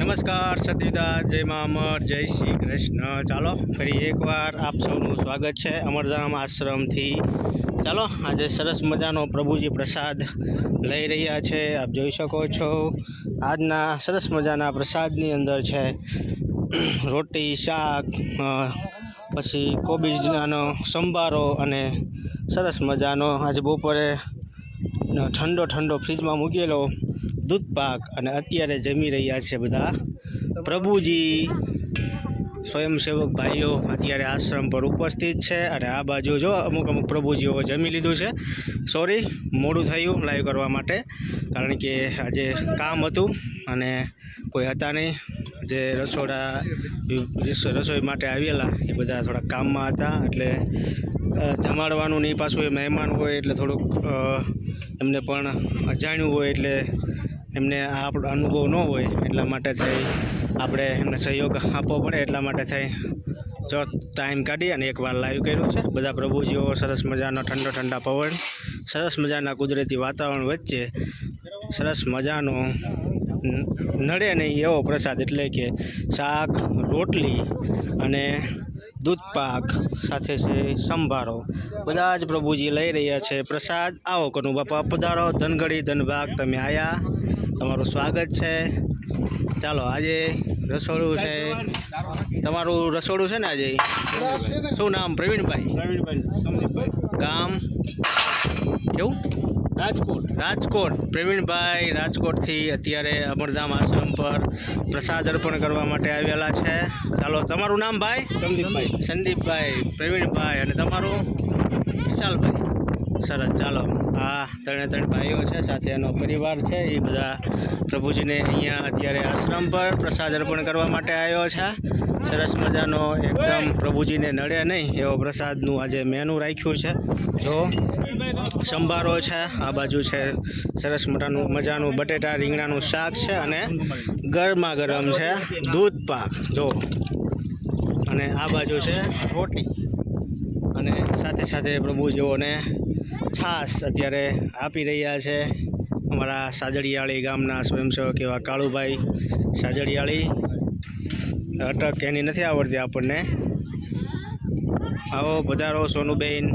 નમસ્કાર સતીદાસ જય મા અમર, જય શ્રી કૃષ્ણ. ચાલો, ફરી એકવાર આપ સૌનું સ્વાગત છે અમરધામ આશ્રમથી. ચાલો, આજે સરસ મજાનો પ્રભુજી પ્રસાદ લઈ રહ્યા છે. આપ જોઈ શકો છો, આજના સરસ મજાના પ્રસાદની અંદર છે રોટી, શાક પછી કોબીજનો સંભારો અને સરસ મજાનો આજે બપોરે ઠંડો ઠંડો ફ્રીજમાં મૂકેલો દૂધ પાક અને અત્યારે જમી રહ્યા છે બધા. પ્રભુજી, સ્વયંસેવક ભાઈઓ અત્યારે આશ્રમ પર ઉપસ્થિત છે અને આ બાજુ જો અમુક અમુક પ્રભુજીઓ જમી લીધું છે. સોરી મોડું થયું લાઈવ કરવા માટે, કારણ કે આજે કામ હતું અને કોઈ હતા નહીં. જે રસોડા રસોઈ માટે આવેલા, એ બધા થોડા કામમાં હતા, એટલે જમાડવાનું નહીં પાછું એ મહેમાન હોય એટલે થોડુંક એમને પણ અજાણ્યું હોય એટલે એમને આ આપણો અનુભવ ન હોય એટલા માટે થઈ આપણે એમને સહયોગ આપવો પડે એટલા માટે થઈ જો ટાઈમ કાઢી અને એકવાર લાઈવ કર્યું છે. બધા પ્રભુજીઓ સરસ મજાનો ઠંડો ઠંડા પવન, સરસ મજાના કુદરતી વાતાવરણ વચ્ચે સરસ મજાનો નડે નહીં એવો પ્રસાદ એટલે કે શાક, રોટલી અને દૂધ પાક સાથે છે સંભારો. બધા જ પ્રભુજી લઈ રહ્યા છે. પ્રસાદ આવો કનુ બાપા પધારો ધનગડી ધનભાગ તમે આયા. તમારું સ્વાગત છે. ચાલો આજે રસોડું છે. તમારું રસોડું છે ને આજે? શું નામ? પ્રવીણભાઈ? પ્રવીણભાઈ ગામ? કેવું? રાજકોટ. રાજકોટ. પ્રવીણભાઈ રાજકોટથી અત્યારે અમરધામ આશ્રમ પર પ્રસાદ અર્પણ કરવા માટે આવેલા છે. ચાલો તમારું નામ ભાઈ? સંદીપભાઈ. સંદીપભાઈ પ્રવીણભાઈ અને તમારું? વિશાલભાઈ. સરસ ચાલો. આ ત્રણે ત્રણ ભાઈઓ છે, સાથે એનો પરિવાર છે, એ બધા પ્રભુજીને અહીંયા અત્યારે આશ્રમ પર પ્રસાદ અર્પણ કરવા માટે આવ્યો છે. સરસ મજાનો એકદમ પ્રભુજીને નડે નહીં એવો પ્રસાદનું આજે મેનુ રાખ્યું છે. જો સંભારો છે, આ બાજુ છે, સરસ મજાનું મજાનું બટેટા રીંગણાનું શાક છે અને ગરમા ગરમ છે દૂધ પાક. જો અને આ બાજુ છે રોટી. અને સાથે સાથે પ્રભુજીઓને છાશ અત્યારે આપી રહ્યા છે. અમારા સાજડિયાળી ગામના સ્વયંસેવક એવા કાળુભાઈ સાજડિયાળી. અટક એની નથી આવડતી આપણને. આવો, પધારો, સોનુબેન,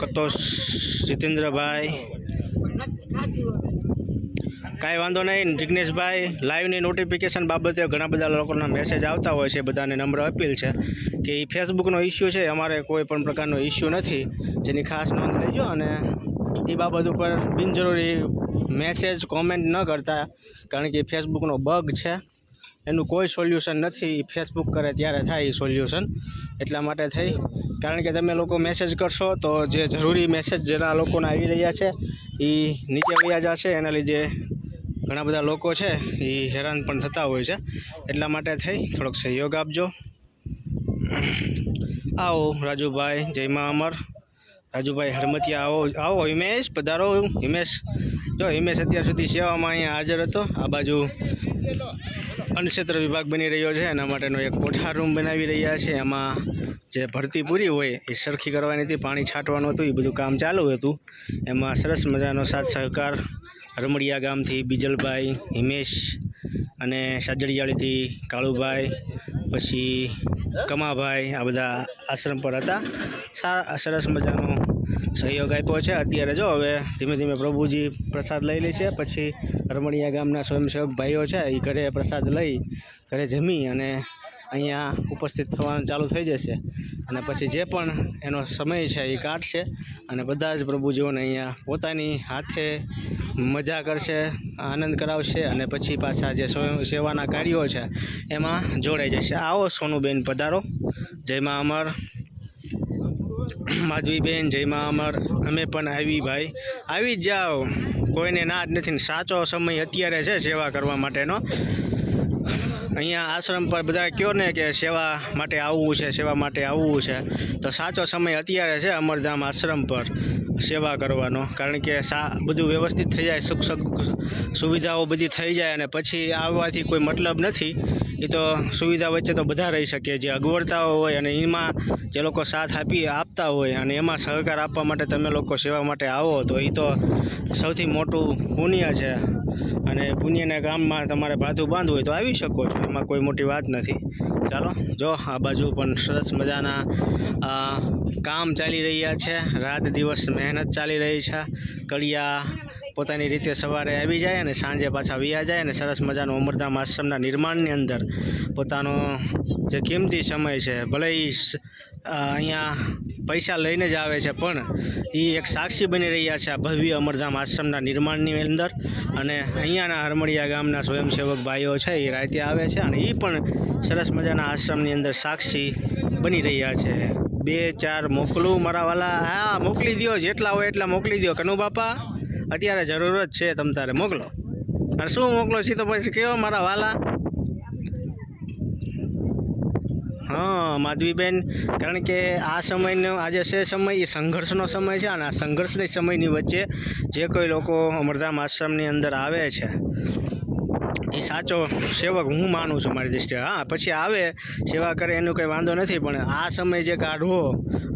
કતોશ, જીતેન્દ્રભાઈ. કાંઈ વાંધો નહીં. જિગ્નેશભાઈ લાઈવની નોટિફિકેશન બાબતે ઘણા બધા લોકોના મેસેજ આવતા હોય છે, બધાને નમ્ર અપીલ છે કે એ ફેસબુકનો ઇસ્યુ છે, અમારે કોઈ પણ પ્રકારનો ઇસ્યુ નથી. જેની ખાસ નોંધ લેજો અને એ બાબત ઉપર બિનજરૂરી મેસેજ કોમેન્ટ ન કરતા, કારણ કે ફેસબુકનો બગ છે. એનું કોઈ સોલ્યુશન નથી. ફેસબુક કરે ત્યારે થાય એ સોલ્યુશન એટલા માટે થઈ. કારણ કે તમે લોકો મેસેજ કરશો તો જે જરૂરી મેસેજ જેના લોકોને આવી રહ્યા છે એ નીચે વયા જશે. એના લીધે ઘણા બધા લોકો છે, એ હેરાન પણ થતા હોય છે. એટલા માટે થઈ, થોડોક સહયોગ આપજો. આવો, રાજુભાઈ જયમાં અમર. રાજુભાઈ હરમતિયા, આવો આવો, હિમેશ, પધારો, હિમેશ. જો, હિમેશ અત્યાર સુધી સેવામાં અહીંયા હાજર હતો. આ બાજુ અન્નક્ષેત્ર વિભાગ બની રહ્યો છે, એના માટેનો એક કોઠાર રૂમ બનાવી રહ્યા છે. એમાં જે ભરતી પૂરી હોય, એ સરખી કરવાની હતી, પાણી છાંટવાનું હતું, એ બધું કામ ચાલુ હતું. એમાં સરસ મજાનો સાથ સહકાર રમડિયા ગામથી બીજલભાઈ, હિમેશ અને સાજડિયાળીથી કાળુભાઈ, પછી કમાભાઈ આ બધા આશ્રમ પર હતા. સારા સરસ મજાનો સહયોગ આપ્યો છે. અત્યારે જો હવે ધીમે ધીમે પ્રભુજી પ્રસાદ લઈ લે છે. પછી રમણીયા ગામના સ્વયંસેવક ભાઈઓ છે એ ઘરે પ્રસાદ લઈ ઘરે જમી અને અહીંયા ઉપસ્થિત થવાનું ચાલુ થઈ જશે. અને પછી જે પણ એનો સમય છે એ કાઢશે અને બધા જ પ્રભુજીઓને અહીંયા પોતાની હાથે મજા કરશે, આનંદ કરાવશે અને પછી પાછા જે સેવાના કાર્યો છે એમાં જોડાઈ જશે. આવો સોનુબેન પધારો. જયમાં અમર. માધવીબેન જયમાં અમર. અમે પણ આવી ભાઈ. આવી જ જાઓ. કોઈને ના જ નથી સાચો સમય અત્યારે છે સેવા કરવા માટેનો. અહીંયા આશ્રમ પર બધા કહો ને કે સેવા માટે આવવું છે, સેવા માટે આવવું છે. તો સાચો સમય અત્યારે છે અમરધામ આશ્રમ પર સેવા કરવાનો. કારણ કે સા, બધું વ્યવસ્થિત થઈ જાય, સુખ સુવિધાઓ બધી થઈ જાય અને પછી આવવાથી કોઈ મતલબ નથી. એ તો સુવિધા વચ્ચે તો બધા રહી શકે, જે અગવડતાઓ હોય અને એમાં જે લોકો સાથ આપી, આપતા હોય અને એમાં સહકાર આપવા માટે તમે લોકો સેવા માટે આવો તો એ તો સૌથી મોટું પુણ્ય છે. અને પુણ્યના કામમાં તમારે ભાથું બાંધવું હોય તો આવી શકો છો. એમાં કોઈ મોટી વાત નથી. ચાલો, જો આ બાજુ પણ સરસ મજાના કામ ચાલી રહ્યા છે. રાત દિવસ મહેનત ચાલી રહી છે. કડિયા પોતાની રીતે સવારે આવી જાય અને સાંજે પાછા વ્યા જાય અને સરસ મજાનું અમરધામ આશ્રમના નિર્માણની અંદર પોતાનો જે કિંમતી સમય છે, ભલે અહીંયા પૈસા લઈને જ આવે છે, પણ એ એક સાક્ષી બની રહ્યા છે આ ભવ્ય અમરધામ આશ્રમના નિર્માણની અંદર. અને અહીંયાના હરમડિયા ગામના સ્વયંસેવક ભાઈઓ છે એ રાતે આવે છે અને એ પણ સરસ મજાના આશ્રમની અંદર સાક્ષી બની રહ્યા છે. બે, ચાર, મોકલું મારા વાલા. હા, મોકલી દો જેટલા હોય એટલા મોકલી દો કનુ બાપા, અત્યારે જરૂરત છે તમ તારે મોકલો. અને શું મોકલો છે તો પછી કયો મારા વાલા? હા, માધવીબેન, કારણ કે આ સમયનો, આજે છે સમય, એ સંઘર્ષનો સમય છે અને આ સંઘર્ષની સમયની વચ્ચે જે કોઈ લોકો અમરધામ આશ્રમની અંદર આવે છે, એ સાચો સેવક હું માનું છું મારી દૃષ્ટિએ હા, પછી આવે, સેવા કરે, એનું કંઈ વાંધો નથી, પણ આ સમય જે કાઢવો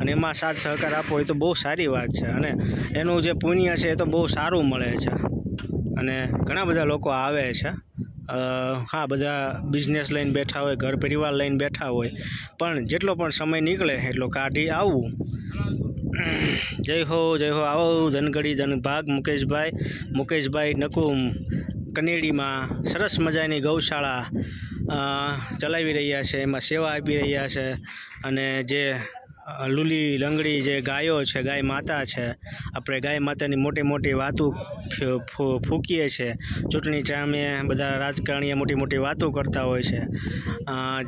અને એમાં સાથ સહકાર આપવો, એ તો બહુ સારી વાત છે અને એનું જે પુણ્ય છે, એ તો બહુ સારું મળે છે. અને ઘણા બધા લોકો આવે છે. હા, બધા બિઝનેસ લઈને બેઠા હોય, ઘર પરિવાર લઈને બેઠા હોય, પણ જેટલો પણ સમય નીકળે એટલો કાઢી આવવું. જય હો જય હો, આવો ધનગડી ધનભાગ મુકેશભાઈ. મુકેશભાઈ નકુમ કનેડીમાં સરસ મજાની ગૌશાળા ચલાવી રહ્યા છે, એમાં સેવા આપી રહ્યા છે. અને જે લૂલી લંગડી જે ગાયો છે, ગાય માતા છે, આપણે ગાય માતાની મોટી મોટી વાતો ફૂંકીએ છીએ. ચૂંટણી ટાઈમે બધા રાજકારણીએ મોટી મોટી વાતો કરતા હોય છે.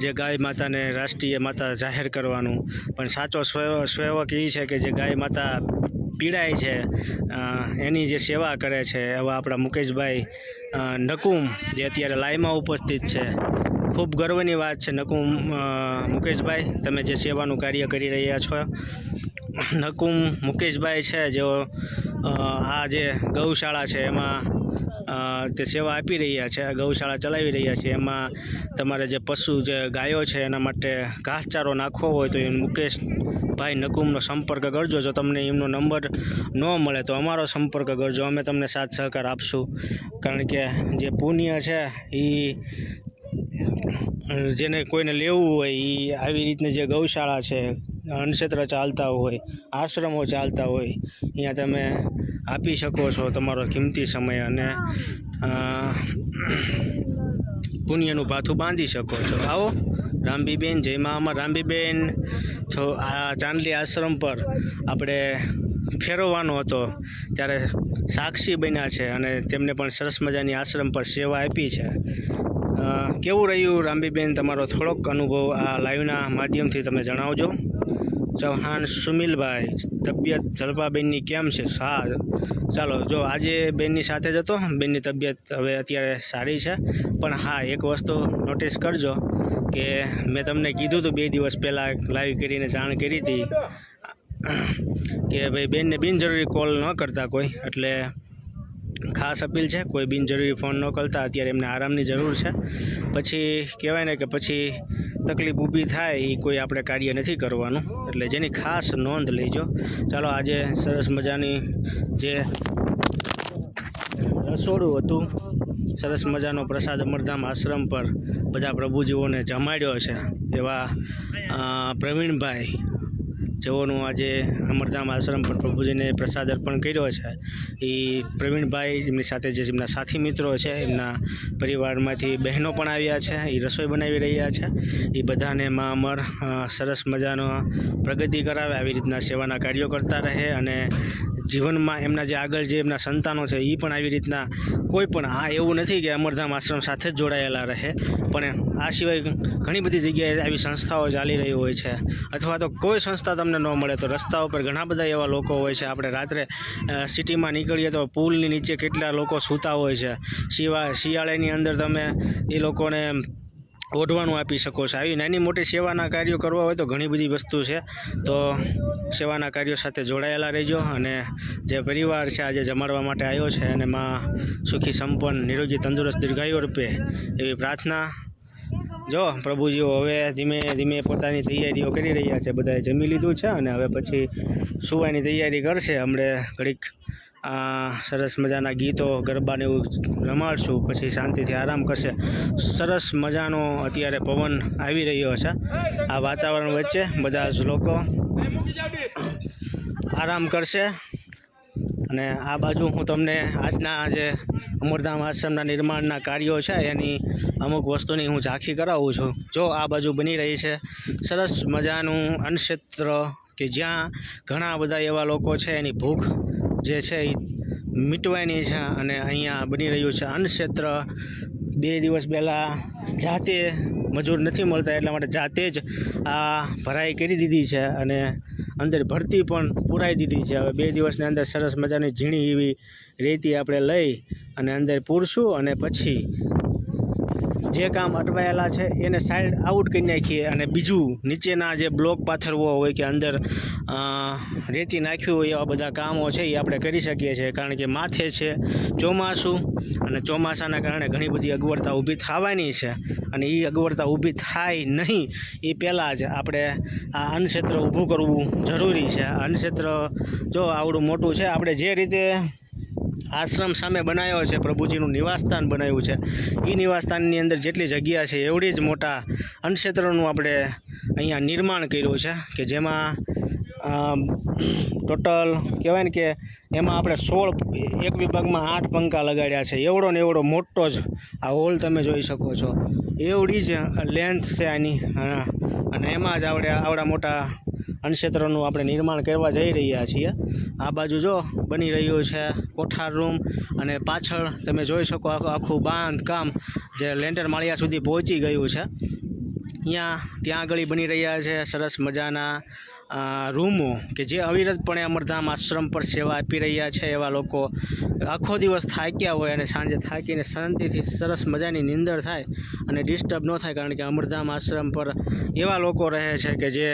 જે ગાય માતાને રાષ્ટ્રીય માતા જાહેર કરવાનું. પણ સાચો સ્વ સેવક એ છે કે જે ગાય માતા પીડાય છે એની જે સેવા કરે છે, એવા આપણા મુકેશભાઈ નકુમ જે અત્યારે લાઈમાં ઉપસ્થિત છે. ખૂબ ગર્વની વાત છે નકુમ મુકેશભાઈ. તમે જે સેવાનું કાર્ય કરી રહ્યા છો, નકુમ મુકેશભાઈ છે, જેઓ આ જે ગૌશાળા છે, એમાં તે સેવા આપી રહ્યા છે ગૌશાળા ચલાવી રહ્યા છે. એમાં તમારે જે પશુ જે ગાયો છે, એના માટે ઘાસચારો નાખવો હોય તો એ મુકેશભાઈ નકુમનો સંપર્ક કરજો. જો તમને એમનો નંબર ન મળે તો અમારો સંપર્ક કરજો. અમે તમને સાથ સહકાર આપશું. કારણ કે જે પુણ્ય છે એ જેને કોઈને લેવું હોય એ આવી રીતની જે ગૌશાળા છે, અન્નક્ષેત્ર ચાલતા હોય, આશ્રમો ચાલતા હોય, અહીંયા તમે આપી શકો છો તમારો કિંમતી સમય અને પુણ્યનું ભાથું બાંધી શકો છો. આવો રામબીબેન જય અમર. રામબીબેન તો આ ચાંદલી આશ્રમ પર આપણે ફેરવવાનો હતો. ત્યારે સાક્ષી બન્યા છે અને તેમને પણ સરસ મજાની આશ્રમ પર સેવા આપી છે. કેવું રહ્યું રામબીબેન? તમારો થોડોક અનુભવ આ લાઈવના માધ્યમથી તમે જણાવજો. ચૌહાણ સુમિલભાઈ, તબિયત જલપાબેનની કેમ છે? હા ચાલો, જો આજે બેનની સાથે જ હતો, બેનની તબિયત હવે અત્યારે સારી છે. પણ હા, એક વસ્તુ નોટિસ કરજો કે મેં તમને કીધું હતું બે દિવસ પહેલાં લાઈવ કરીને જાણ કરી હતી. કે ભાઈ બેનને બિનજરૂરી કોલ ન કરતા કોઈ. એટલે ખાસ અપીલ છે, કોઈ બિનજરૂરી ફોન ન કરતા. અત્યારે એમને આરામની જરૂર છે. પછી કહેવાય ને કે પછી તકલીફ ઊભી થાય એ કોઈ આપણે કાર્ય નથી કરવાનું. એટલે જેની ખાસ નોંધ લેજો. ચાલો, આજે સરસ મજાની જે રસોડું હતું, સરસ મજાનો પ્રસાદ અમરધામ આશ્રમ પર બધા પ્રભુજીઓને જમાડ્યો છે. એવા પ્રવીણભાઈ જેઓનું આજે અમરધામ આશ્રમ પર પ્રભુજીને પ્રસાદ અર્પણ કર્યો છે એ પ્રવીણભાઈ એમની સાથે જે એમના સાથી મિત્રો છે, એમના પરિવારમાંથી બહેનો પણ આવ્યા છે એ રસોઈ બનાવી રહ્યા છે. એ બધાને મા અમર સરસ મજાનો પ્રગતિ કરાવે, આવી રીતના સેવાના કાર્યો કરતા રહે અને જીવનમાં એમના જે આગળ જે એમના સંતાનો છે એ પણ આવી રીતના કોઈ પણ આ એવું નથી કે અમરધામ આશ્રમ સાથે જ જોડાયેલા રહે, પણ આ સિવાય ઘણી બધી જગ્યાએ આવી સંસ્થાઓ ચાલી રહી હોય છે. અથવા તો કોઈ સંસ્થા તમને ન મળે તો રસ્તા ઉપર ઘણા બધા એવા લોકો હોય છે, આપણે રાત્રે સિટીમાં નીકળીએ તો પુલની નીચે કેટલા લોકો સૂતા હોય છે. સિવાય શિયાળાની અંદર તમે એ લોકોને ઓઢવાનું આપી શકો છો. આવી નાની મોટી સેવાના કાર્યો કરવા હોય તો ઘણી બધી વસ્તુ છે. તો સેવાના કાર્યો સાથે જોડાયેલા રહેજો અને જે પરિવાર છે આજે જમાડવા માટે આવ્યો છે અને માં સુખી, સંપન્ન, નિરોગી, તંદુરસ્ત, દીર્ઘાયુ રૂપે એવી પ્રાર્થના જો પ્રભુજીઓ હવે ધીમે ધીમે પોતાની તૈયારીઓ કરી રહ્યા છે. બધાએ જમી લીધું છે અને હવે પછી સુવાની તૈયારી કરશે. હમણે ઘડીક સરસ મજાના ગીતો ગરબાને એવું રમાડશું, પછી શાંતિથી આરામ કરશે. સરસ મજાનો અત્યારે પવન આવી રહ્યો છે. આ વાતાવરણ વચ્ચે બધા જ લોકો આરામ કરશે. અને આ બાજુ હું તમને આજના જે અમરધામ આશ્રમના નિર્માણના કાર્યો છે, એની અમુક વસ્તુની હું ઝાંખી કરાવું છું. જો આ બાજુ બની રહી છે. સરસ મજાનું અન્નક્ષેત્ર કે જ્યાં ઘણા બધા એવા લોકો છે, એની ભૂખ જે છે એ મીટવાની છે અને અહીંયા બની રહ્યું છે અન્નક્ષેત્ર. બે દિવસ પહેલાં જાતે મજૂર નથી મળતા એટલા માટે જાતે જ આ ભરાઈ કરી દીધી છે અને અંદર ભરતી પણ પૂરાઈ દીધી છે. હવે બે દિવસની અંદર સરસ મજાની ઝીણી એવી રેતી આપણે લઈ અને અંદર પૂરશું અને પછી જે કામ અટવાયેલા છે, એને સાઈડ આઉટ કરી નાખીએ અને બીજું નીચેના જે બ્લોક પાથરવો હોય કે અંદર રેતી નાખ્યું હોય એવા બધા કામો છે, એ આપણે કરી શકીએ છીએ. કારણ કે માથે છે ચોમાસું અને ચોમાસાના કારણે ઘણી બધી અગવડતા ઊભી થવાની છે અને એ અગવડતા ઊભી થાય નહીં, એ પહેલાં જ આપણે આ અન્નક્ષેત્ર ઊભું કરવું જરૂરી છે. અન્નક્ષેત્ર જો આવડું મોટું છે, આપણે જે રીતે આશ્રમ સામે બનાવ્યો છે. પ્રભુજીનું નિવાસસ્થાન બનાવ્યું છે. એ નિવાસસ્થાનની અંદર જેટલી જગ્યા છે, એવડી જ મોટા અન્નક્ષેત્રનું આપણે અહીંયા નિર્માણ કર્યું છે કે જેમાં ટોટલ કહેવાય ને કે એમાં આપણે સોળ, એક વિભાગમાં આઠ પંખા લગાડ્યા છે. એવડો ને એવડો મોટો જ આ હોલ તમે જોઈ શકો છો. એવડી જ લેન્થ છે આની. અને એમાં જ આપણે આવડા મોટા અણક્ષેત્રનું આપણે નિર્માણ કરવા જઈ રહ્યા છીએ. આ બાજુ જો બની રહ્યું છે કોઠાર રૂમ અને પાછળ તમે જોઈ શકો આખું બાંધકામ જે લેન્ટર માળિયા સુધી પહોંચી ગયું છે. અહીંયા ત્યાં આગળ બની રહ્યા છે. સરસ મજાના રૂમો કે જે અવિરતપણે અમરધામ આશ્રમ પર સેવા આપી રહ્યા છે, એવા લોકો આખો દિવસ થાક્યા હોય અને સાંજે થાકીને શાંતિથી સરસ મજાની નિંદર થાય અને ડિસ્ટર્બ ન થાય કારણ કે અમરધામ આશ્રમ પર એવા લોકો રહે છે કે જે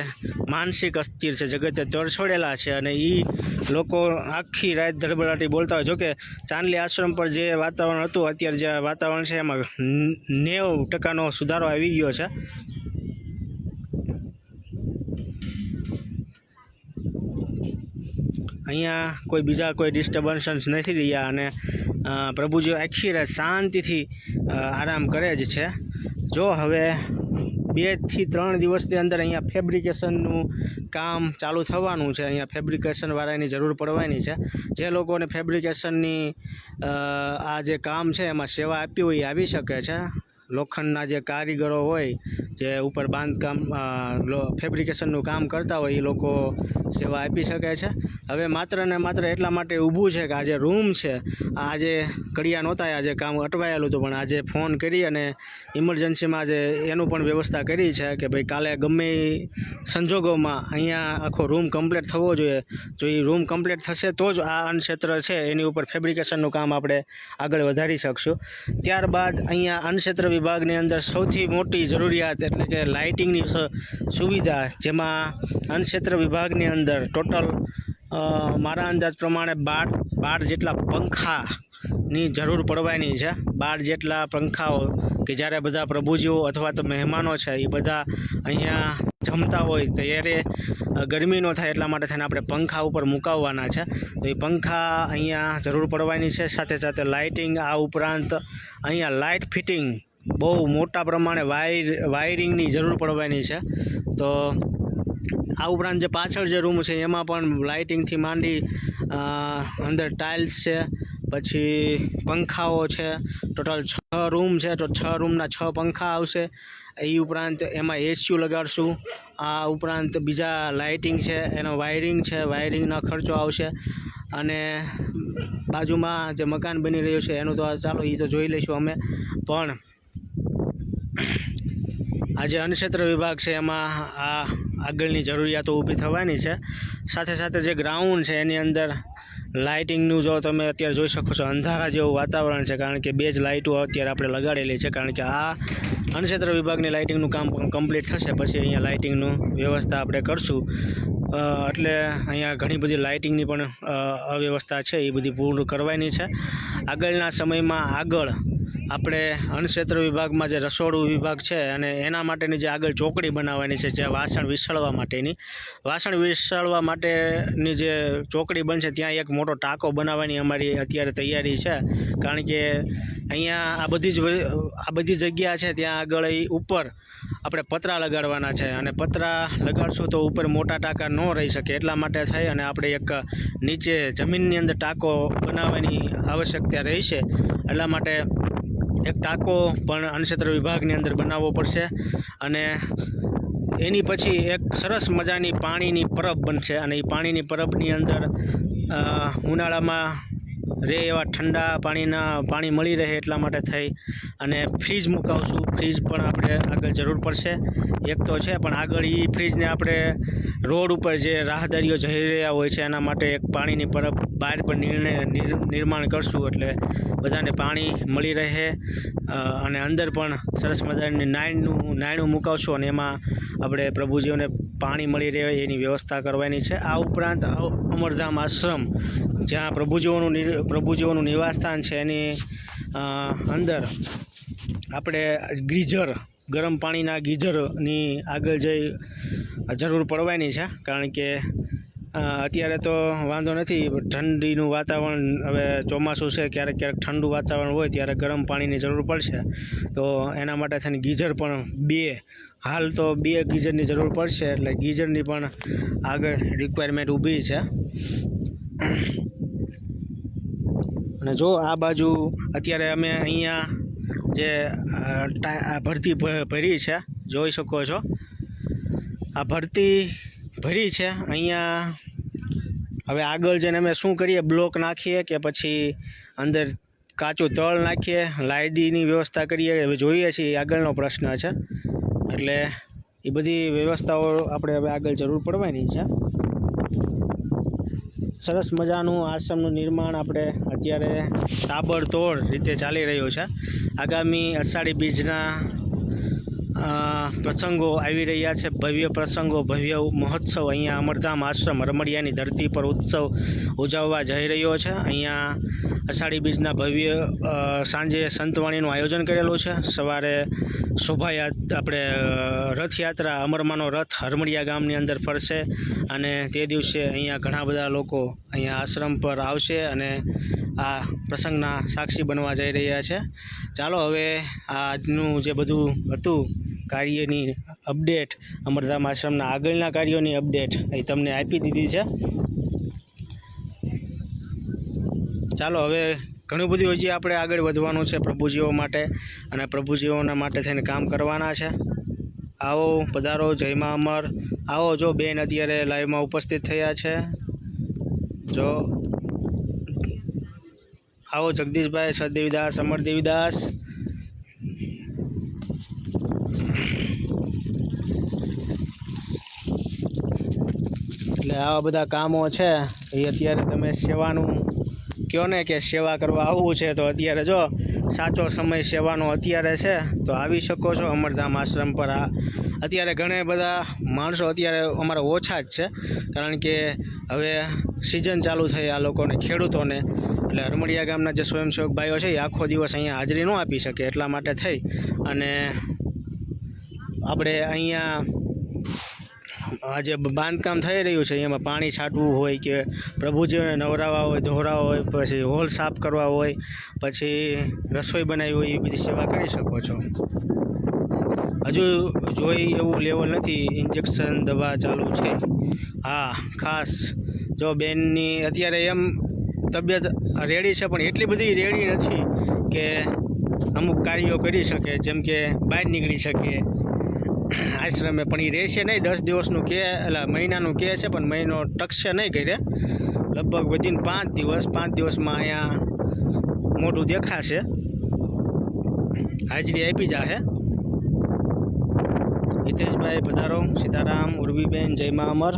માનસિક અસ્થિર છે, જગતે તરછોડેલા છે અને એ લોકો આખી રાત ધડબડાટી બોલતા હોય. જોકે ચાંદલી આશ્રમ પર જે વાતાવરણ હતું, અત્યારે જે વાતાવરણ છે, એમાં નેવ ટકાનો સુધારો આવી ગયો છે. અહીંયા કોઈ બીજા કોઈ ડિસ્ટર્બન્સન્સ નથી રહ્યા અને પ્રભુજી આખી શાંતિથી આરામ કરે જ છે. જો હવે બેથી ત્રણ દિવસની અંદર અહીંયા ફેબ્રિકેશનનું કામ ચાલુ થવાનું છે. અહીંયા ફેબ્રિકેશનવાળાની જરૂર પડવાની છે. જે લોકોને ફેબ્રિકેશનની આ જે કામ છે એમાં સેવા આપી હોય એ આવી શકે છે. લોખંડના જે કારીગરો હોય, જે ઉપર બાંધકામ ફેબ્રિકેશનનું કામ કરતા હોય, એ લોકો સેવા આપી શકે છે. હવે માત્ર ને માત્ર એટલા માટે ઊભું છે કે આજે રૂમ છે. આજે કડિયા નહોતા, આજે કામ અટવાયેલું હતું, પણ આજે ફોન કરી અને ઇમરજન્સીમાં આજે એનું પણ વ્યવસ્થા કરી છે કે ભાઈ કાલે ગમે સંજોગોમાં અહીંયા આખો રૂમ કમ્પ્લીટ થવો જોઈએ. જો એ રૂમ કમ્પ્લીટ થશે તો જ આ અન્નક્ષેત્ર છે, એની ઉપર ફેબ્રિકેશનનું કામ આપણે આગળ વધારી શકશું. ત્યારબાદ અહીંયા અન્નક્ષેત્ર વિભાગની અંદર સૌથી મોટી જરૂરિયાત એટલે કે લાઇટિંગની સુવિધા જેમાં અન્નક્ષેત્ર વિભાગની અંદર ટોટલ મારા અંદાજ પ્રમાણે બાર બાર જેટલા પંખાની જરૂર પડવાની છે. બાર જેટલા પંખાઓ કે જ્યારે બધા પ્રભુજીઓ અથવા તો મહેમાનો છે, એ બધા અહીંયા જમતા હોય ત્યારે ગરમી ન થાય એટલા માટે થઈને આપણે પંખા ઉપર મુકાવવાના છે. તો એ પંખા અહીંયા જરૂર પડવાની છે. સાથે સાથે લાઇટિંગ આ ઉપરાંત અહીંયા લાઇટ ફિટિંગ બહુ મોટા પ્રમાણે વાયર, વાયરિંગની જરૂર પડવાની છે. તો આ ઉપરાંત જે પાછળ જે રૂમ છે, એમાં પણ લાઇટિંગથી માંડી અંદર ટાઇલ્સ છે, પછી પંખાઓ છે. ટોટલ છ રૂમ છે, તો છ રૂમના છ પંખા આવશે. એ ઉપરાંત એમાં એસીયુ લગાડશું. આ ઉપરાંત બીજા લાઇટિંગ છે, એનો વાયરિંગ છે, વાયરિંગનો ખર્ચો આવશે. અને બાજુમાં જે મકાન બની રહ્યું છે, એનું તો ચાલો એ તો જોઈ લઈશું અમે. પણ આ જે અન્નક્ષેત્ર વિભાગ છે, એમાં આ આગળની જરૂરિયાતો ઊભી થવાની છે. સાથે સાથે જે ગ્રાઉન્ડ છે, એની અંદર લાઇટિંગનું જો તમે અત્યારે જોઈ શકો છો, અંધારા જેવું વાતાવરણ છે, કારણ કે બે જ લાઇટો અત્યારે આપણે લગાડેલી છે, કારણ કે આ અન્નક્ષેત્ર વિભાગની લાઇટિંગનું કામ કમ્પ્લીટ થશે, પછી અહીંયા લાઇટિંગનું વ્યવસ્થા આપણે કરશું. એટલે અહીંયા ઘણી બધી લાઇટિંગની પણ અવ્યવસ્થા છે, એ બધી પૂર્ણ કરવાની છે. આગળના સમયમાં આગળ આપણે અન્નક્ષેત્ર વિભાગમાં જે રસોડું વિભાગ છે અને એના માટેની જે આગળ ચોકડી બનાવવાની છે, જે વાસણ વિસળવા માટેની. વાસણ વિસળવા માટેની જે ચોકડી બનશે, ત્યાં એક મોટો ટાંકો બનાવવાની અમારી અત્યારે તૈયારી છે. કારણ કે અહીંયા આ બધી જ આ બધી જગ્યા છે, ત્યાં આગળ ઉપર આપણે પતરા લગાડવાના છે. અને પતરા લગાડશું તો ઉપર મોટા ટાંકા ન રહી શકે એટલા માટે થઈ અને આપણે એક નીચે જમીનની અંદર ટાંકો બનાવવાની આવશ્યકતા રહેશે. એટલા માટે એક ટાંકો પણ અન્નક્ષેત્ર વિભાગની અંદર બનાવવો પડશે અને એની પછી એક સરસ મજાની પાણીની પરબ બનશે અને એ પાણીની પરબની અંદર ઉનાળામાં રહે એવા ઠંડા પાણીના પાણી મળી રહે એટલા માટે થઈ અને ફ્રીજ મુકાવશું. ફ્રીજ પણ આપણે આગળ જરૂર પડશે. એક તો છે, પણ આગળ એ ફ્રીજને આપણે રોડ ઉપર જે રાહદારીઓ જઈ રહ્યા હોય છે, એના માટે એક પાણીની પર બહાર પર નિર્ણય નિર- નિર્માણ કરશું એટલે બધાને પાણી મળી રહે. અને અંદર પણ સરસ મજાની નાયણનું નાયણું મુકાવશું અને એમાં આપણે પ્રભુજીઓને પાણી મળી રહે એની વ્યવસ્થા કરવાની છે. આ ઉપરાંત અમરધામ આશ્રમ, જ્યાં પ્રભુજીઓનું પ્રભુજીઓનું નિવાસસ્થાન છે. એની અંદર આપણે ગીઝર, ગરમ પાણીના ગીઝરની આગળ જઈ જરૂર પડવાની છે. કારણ કે અત્યારે તો વાંધો નથી ઠંડીનું વાતાવરણ હવે ચોમાસું છે, ક્યારેક ક્યારેક ઠંડુ વાતાવરણ હોય ત્યારે ગરમ પાણીની જરૂર પડશે. તો એના માટે થઈને ગીઝર પણ બે, હાલ તો બે ગીઝરની જરૂર પડશે. એટલે ગીઝરની પણ આગળ રિક્વાયરમેન્ટ ઊભી છે. અને જો આ બાજુ અત્યારે અમે અહીંયા જે ભરતી ભરી છે, જોઈ શકો છો. આ ભરતી ભરી છે, અહીંયા હવે આગળ જઈને અમે શું કરીએ? બ્લોક નાખીએ કે પછી અંદર કાચું તળ નાખીએ લાયદીની વ્યવસ્થા કરીએ હવે જોઈએ છીએ આગળનો પ્રશ્ન છે. એટલે એ બધી વ્યવસ્થાઓ આપણે હવે આગળ જરૂર પડવાની છે. સરસ મજાનું આશ્રમનું નિર્માણ આપણે અત્યારે તાબડતોડ રીતે ચાલી રહ્યું છે. આગામી અષાઢી બીજના પ્રસંગો આવી રહ્યા છે. ભવ્ય પ્રસંગો, ભવ્ય મહોત્સવ. અહીંયા અમરધામ આશ્રમ, રમડિયાની ધરતી પર ઉત્સવ ઉજવવા જઈ રહ્યો છે. અહીંયા અષાઢી બીજના ભવ્ય સાંજે સંતવાણીનું આયોજન કરેલું છે. સવારે શોભાયાત્રા આપણે રથયાત્રા, અમરમાનો રથ હરમડિયા ગામની અંદર ફરશે અને તે દિવસે અહીંયા ઘણા બધા લોકો અહીંયા આશ્રમ પર આવશે અને આ પ્રસંગના સાક્ષી બનવા જઈ રહ્યા છે. ચાલો હવે આજનું જે બધું હતું કાર્યની અપડેટ, અમરધામ આશ્રમના આગળના કાર્યોની અપડેટ એ તમને આપી દીધી છે. ચાલો, હવે ઘણું બધું હજી આપણે આગળ વધવાનું છે પ્રભુજીઓ માટે અને પ્રભુજીઓના માટે થઈને કામ કરવાના છે. આવો, પધારો જયમાં અમર. આવો, જો બેન અત્યારે લાઈવમાં ઉપસ્થિત થયા છે. જો. આવો, જગદીશભાઈ સદદેવીદાસ અમરદેવીદાસ. એટલે આવા બધા કામો છે, એ અત્યારે તમે સેવાનું કહો ને કે સેવા કરવા આવવું છે, તો અત્યારે જો સાચો સમય સેવાનો અત્યારે છે, તો આવી શકો છો અમરધામ આશ્રમ પર. આ અત્યારે ઘણા બધા માણસો અત્યારે અમારા ઓછા જ છે, કારણ કે હવે સિઝન ચાલુ થઈ આ લોકોને, ખેડૂતોને. એટલે હરમડિયા ગામના જે સ્વયંસેવક ભાઈઓ છે, એ આખો દિવસ અહીંયા હાજરી ન આપી શકે એટલા માટે થઈ. અને આપણે અહીંયા જે બાંધકામ થઈ રહ્યું છે. એમાં પાણી છાંટવું હોય કે પ્રભુજીઓને નવરાવા હોય ધોરાવા હોય, પછી હોલ સાફ કરવા હોય, પછી રસોઈ બનાવી હોય, એ બધી સેવા કરી શકો છો. હજુ જોઈ એવું લેવલ નથી. ઇન્જેક્શન દવા ચાલુ છે. હા, ખાસ. જો બેનની અત્યારે એમ તબિયત રેડી છે, પણ એટલી બધી રેડી નથી કે અમુક કાર્યો કરી શકે. જેમ કે બહાર નીકળી શકે. આશ્રમે પણ એ રહેશે નહીં. દસ દિવસનું કે, એટલે મહિનાનું કહે છે, પણ મહિનો ટકશે નહીં ઘરે. લગભગ વધીને પાંચ દિવસ, પાંચ દિવસમાં અહીંયા મોટું દેખાશે. હાજરી આપી જાહે. હિતેશભાઈ પધારો. સીતારામ, ઉર્વીબેન જયમા અમર.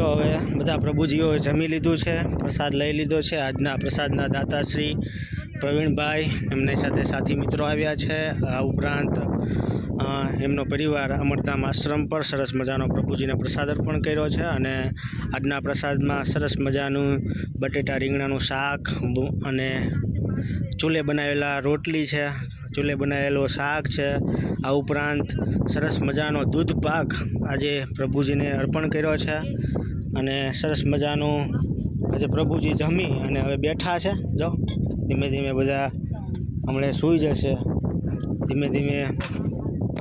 જો હવે બધા પ્રભુજીઓએ જમી લીધું છે, પ્રસાદ લઈ લીધો છે. આજના પ્રસાદના દાતાશ્રી પ્રવીણભાઈ, એમની સાથે સાથી મિત્રો આવ્યા છે. આ ઉપરાંત એમનો પરિવાર અમરધામ આશ્રમ પર સરસ મજાનો પ્રભુજીને પ્રસાદ અર્પણ કર્યો છે અને આજના પ્રસાદમાં સરસ મજાનું બટેટા રીંગણાનું શાક અને ચૂલે બનાવેલા રોટલી છે. ચૂલે બનાવેલો શાક છે. આ ઉપરાંત સરસ મજાનો દૂધ પાક આજે પ્રભુજીને અર્પણ કર્યો છે અને સરસ મજાનું આજે પ્રભુજી જમી અને હવે બેઠા છે. જો, ધીમે ધીમે બધા હમણાં સૂઈ જશે. ધીમે ધીમે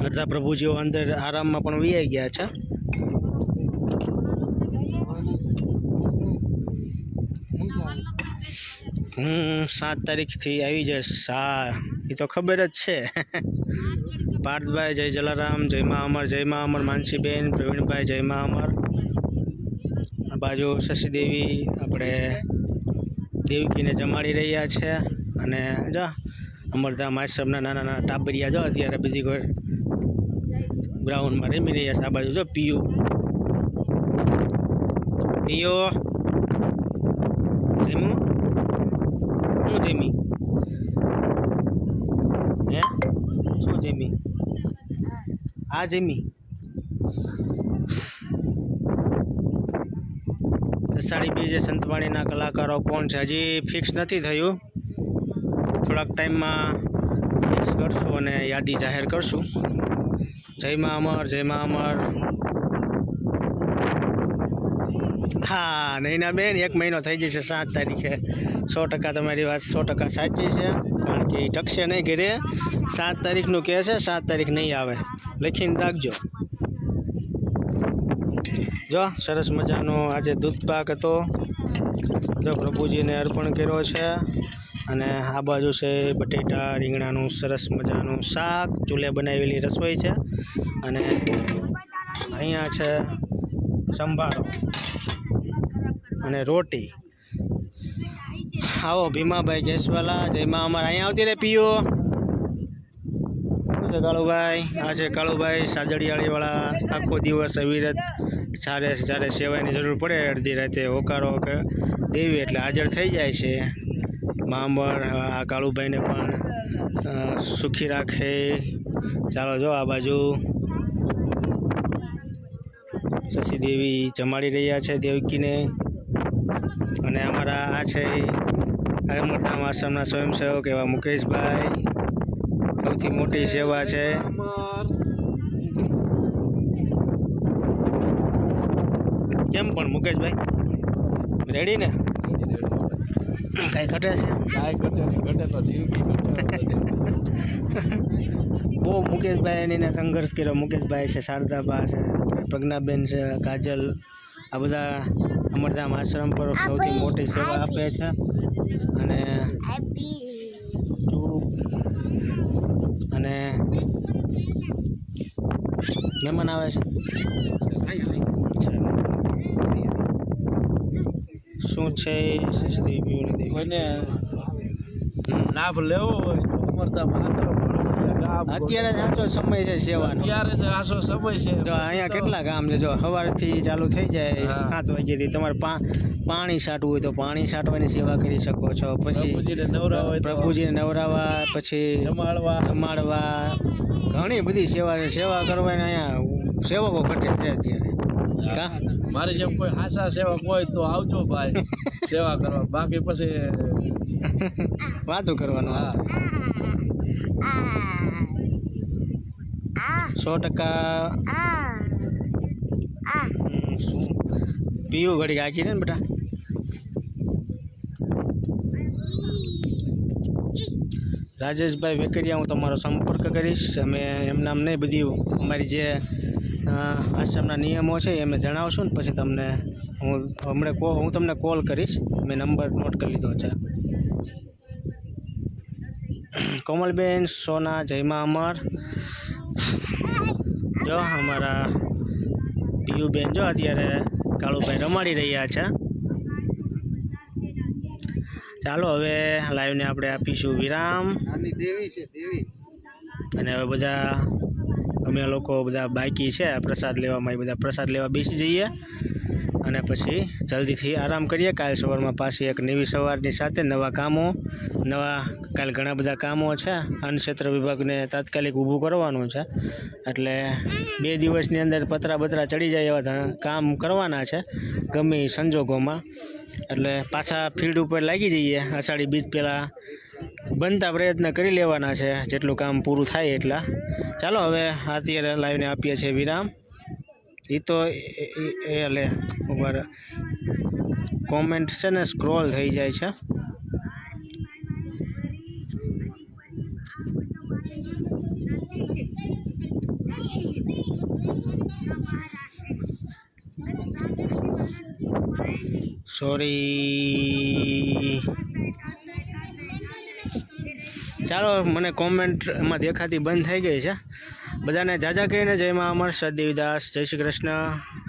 બધા પ્રભુજીઓ અંદર આરામમાં પણ વૈયા ગયા છે. હું સાત તારીખથી આવી જઈશ હા એ તો ખબર જ છે. પાર્થભાઈ, જય જલારામ, જય મા અમર, જય મા અમર, માનસીબેન, પ્રવીણભાઈ, જય મા અમર. આ બાજુ શશીદેવી, આપણે દેવકીને જમાડી રહ્યા છે. અને જો, અમરધામ આશ્રમના નાના નાના ટાબરિયા જો, અત્યારે બીજી કોઈ ગ્રાઉન્ડમાં રમી રહ્યા છે. આ બાજુ જો, પીયુ. પીયો. જમ્યું? શું જમી હે શું જમી. આ જમી. અષાઢી બીજે સંતવાણીના કલાકારો કોણ છે? હજી ફિક્સ નથી થયું. થોડાક ટાઈમમાં ફિક્સ કરશું અને યાદી જાહેર કરશું. જય મા અમર, જય મા અમર. હા, નૈના બેન, એક મહિનો થઈ જશે સાત તારીખે. સો ટકા તમારી વાત સો ટકા સાચી છે. કે એ ટકશે નહીં ઘરે. સાત તારીખનું કહે છે, સાત તારીખ નહીં આવે. લખીને રાખજો. જો, સરસ મજાનો આજે દૂધ પાક હતો. જો, પ્રભુજીને અર્પણ કર્યો છે. અને આ બાજુ છે બટેટા, રીંગણાનું સરસ મજાનું શાક, ચૂલે બનાવેલી રસોઈ છે. અને અહીંયા છે સંભારો. અને રોટી. આવો ભીમાભાઈ ગેસવાલા જયમાં અમારે. અહીંયા આવતી રહે પીઓ. શું છે કાળુભાઈ? આ છે કાળુભાઈ સાજડિયાળીવાળા. આખો દિવસ અવિરત જ્યારે જ્યારે સેવાની જરૂર પડે, અડધી રાતે હોકારો કે દેવી એટલે હાજર થઈ જાય છે. માંબર આ કાળુભાઈને પણ સુખી રાખે. ચાલો જો આ બાજુ. શશી દેવી જમાડી રહ્યા છે દેવકીને. અને અમારા આ છે અમરધામ આશ્રમના સ્વયંસેવક એવા મુકેશભાઈ. સૌથી મોટી સેવા છે. કેમ પણ મુકેશભાઈ? રેડી ને? કાંઈ ઘટે છે? કાંઈ ઘટે તો બહુ મુકેશભાઈ એની સંઘર્ષ કર્યો. મુકેશભાઈ છે શારદાબા છે પ્રજ્ઞાબેન છે કાજલ. આ બધા અમરધામ આશ્રમ પર સૌથી મોટી સેવા આપે. છે. અને ચૂપ અને મહેમાન આવે છે. શું છે સીસીટીવી પીવું નથી કોઈને. લાભ લેવો હોય તો અમરધામ આશ્રમ અત્યારે જ સાચો સમય છે સેવાનો. અત્યારે જ આસો સમય છે. તો અહીંયા કેટલા ગામ છે? જો સવારથી ચાલુ થઈ જાય. સાત વાગ્યાથી તમારે પાણી છાંટવું હોય તો પાણી છાંટવાની સેવા કરી શકો છો. પછી પ્રભુજીને નવરાવા પછી જમાડવા. જમાડવા. ઘણી બધી સેવા છે. સેવા કરવાની અહીંયા સેવકો ઘટે છે અત્યારે. કા? મારી જેમ કોઈ હાસા સેવક હોય તો આવજો ભાઈ. સેવા કરવા. બાકી પછી વાતો કરવાનું. હા. સો ટકા શું? પીવું ઘડી આખી ને બેટા. રાજેશભાઈ વેકરિયા, હું તમારો સંપર્ક કરીશ. અમે એમ નામ નહીં, બધી અમારી જે આશ્રમના નિયમો છે એ અમે જણાવશું ને પછી તમને હું હમણાં હું તમને કોલ કરીશ. મેં નંબર નોટ કરી લીધો છે. કોમલબેન સોના જયમા અમર. જો અમારા પીયુબેન જો અત્યારે કાળુભાઈ રમાડી રહ્યા છે. ચાલો હવે લાઈવને આપણે આપીશું વિરામ. અને હવે બધા અમે લોકો બધા બાકી છે. પ્રસાદ લેવામાં એ બધા પ્રસાદ લેવા બેસી જઈએ. અને પછી જલ્દીથી આરામ કરીએ. કાલ સવારમાં પાછી એક નવી સવારની સાથે નવા કામો, નવા કાલ ઘણા બધા કામો છે. અન્નક્ષેત્ર વિભાગને તાત્કાલિક ઊભું કરવાનું છે. એટલે બે દિવસની અંદર પતરા બતરા ચડી જાય એવા કામ કરવાના છે, ગમે સંજોગોમાં. એટલે પાછા ફિલ્ડ ઉપર લાગી જઈએ. અષાઢી બીજ પહેલાં બનતા પ્રયત્ન કરી લેવાના છે, જેટલું કામ પૂરું થાય એટલા. ચાલો હવે અત્યારે લાવીને આપીએ છીએ વિરામ. એ તો એ- લે ઉપર કોમેન્ટ છે ને સ્ક્રોલ થઈ જાય છે. સોરી ચાલો, મને કોમેન્ટ એમાં દેખાતી બંધ થઈ ગઈ છે. બધાને જાજા કહીને જય મા અમર સત દેવીદાસ જય શ્રી કૃષ્ણ.